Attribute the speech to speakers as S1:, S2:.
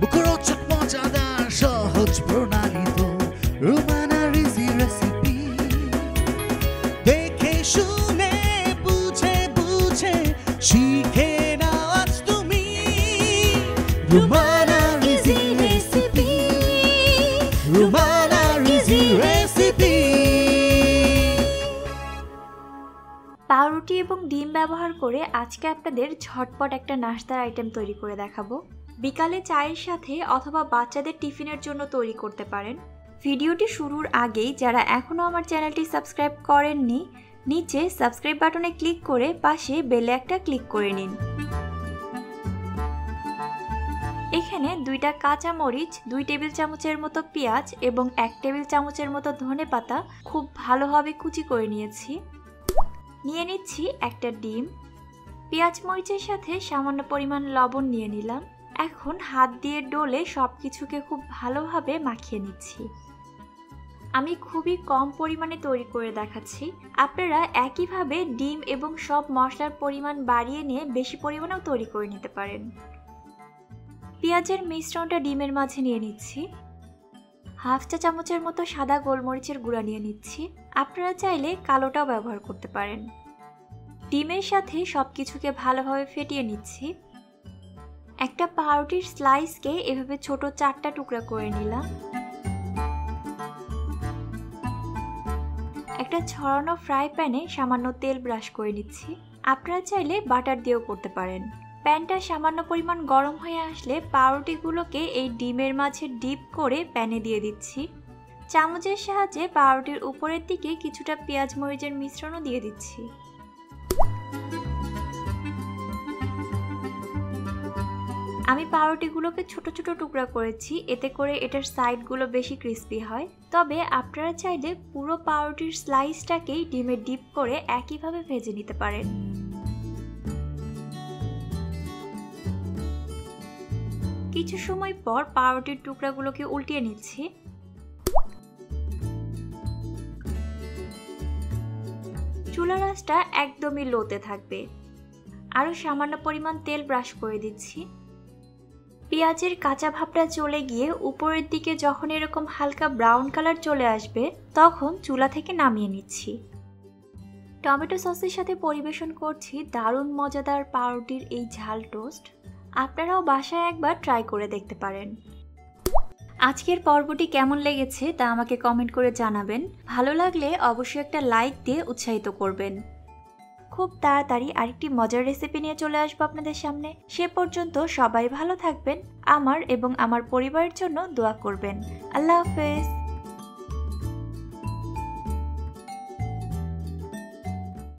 S1: মুখরোচক মজাদার সহজ প্রণালী তো রুমানার ইজি রেসিপি দেখে, শুনে, বুঝে বুঝে, শিখে নাও আজ তুমি। রুমানার
S2: এবং ডিম ব্যবহার করে আজকে আপনাদের ঝটপট একটা নাস্তার আইটেম তৈরি করে দেখাবো। বিকালে চায়ের সাথে অথবা বাচ্চাদের টিফিনের জন্য তৈরি করতে পারেন। ভিডিওটি শুরুর আগেই যারা এখনও আমার চ্যানেলটি সাবস্ক্রাইব করেননি, নিচে সাবস্ক্রাইব বাটনে ক্লিক করে পাশে বেলে একটা ক্লিক করে নিন। এখানে দুইটা কাঁচা মরিচ, দুই টেবিল চামচের মতো পেঁয়াজ এবং এক টেবিল চামচের মতো ধনে পাতা খুব ভালোভাবে কুচি করে নিয়েছি। নিয়ে নিচ্ছি একটা ডিম। পেঁয়াজ মরিচের সাথে সামান্য পরিমাণ লবণ নিয়ে নিলাম। এখন হাত দিয়ে ডলে সব কিছুকে খুব ভালোভাবে মাখিয়ে নিচ্ছি। আমি খুবই কম পরিমাণে তৈরি করে দেখাচ্ছি। আপনারা একইভাবে ডিম এবং সব মশলার পরিমাণ বাড়িয়ে নিয়ে বেশি পরিমাণেও তৈরি করে নিতে পারেন। পেঁয়াজের মিশ্রণটা ডিমের মাঝে নিয়ে নিচ্ছি। হাফ চা চামচের মতো সাদা গোলমরিচের গুঁড়া নিয়ে নিচ্ছি। আপনারা চাইলে কালোটাও ব্যবহার করতে পারেন। ডিমের সাথে সব কিছুকে ভালোভাবে ফেটিয়ে নিচ্ছি। একটা পাউরুটির স্লাইসকে এভাবে ছোট চারটা টুকরা করে নিলাম। একটা ছড়ানো ফ্রাই প্যানে সামান্য তেল ব্রাশ করে নিচ্ছি। আপনারা চাইলে বাটার দিয়েও করতে পারেন। প্যানটা সামান্য পরিমাণ গরম হয়ে আসলে পাউরুটিগুলোকে এই ডিমের মাঝে ডিপ করে প্যানে দিয়ে দিচ্ছি। চামচের সাহায্যে পাউরুটির উপরের দিকে কিছুটা পেঁয়াজ মরিচের মিশ্রণও দিয়ে দিচ্ছি। আমি পাউরুটিগুলোকে ছোট ছোট টুকরা করেছি, এতে করে এটার সাইডগুলো বেশি ক্রিস্পি হয়। তবে আপনারা চাইলে পুরো পাউরুটির স্লাইসটাকেই ডিমে ডিপ করে একইভাবে ভেজে নিতে পারেন। কিছু সময় পর পাউরুটির টুকরাগুলোকে উল্টিয়ে নিচ্ছি। চুলার আঁচটা একদমই লোতে থাকবে। আরও সামান্য পরিমাণ তেল ব্রাশ করে দিচ্ছি। পেঁয়াজের কাঁচা ভাবটা চলে গিয়ে উপরের দিকে যখন এরকম হালকা ব্রাউন কালার চলে আসবে, তখন চুলা থেকে নামিয়ে নিচ্ছি। টমেটো সসের সাথে পরিবেশন করছি দারুণ মজাদার পাউরুটির এই ঝাল টোস্ট। আপনারাও বাসায় একবার ট্রাই করে দেখতে পারেন। আজকের পর্বটি কেমন লেগেছে তা আমাকে কমেন্ট করে জানাবেন। ভালো লাগলে অবশ্যই একটা লাইক দিয়ে উৎসাহিত করবেন। খুব তাড়াতাড়ি আরেকটি মজার রেসিপি নিয়ে চলে আসব আপনাদের সামনে। সে পর্যন্ত সবাই ভালো থাকবেন, আমার এবং আমার পরিবারের জন্য দোয়া করবেন। আল্লাহ হাফেজ।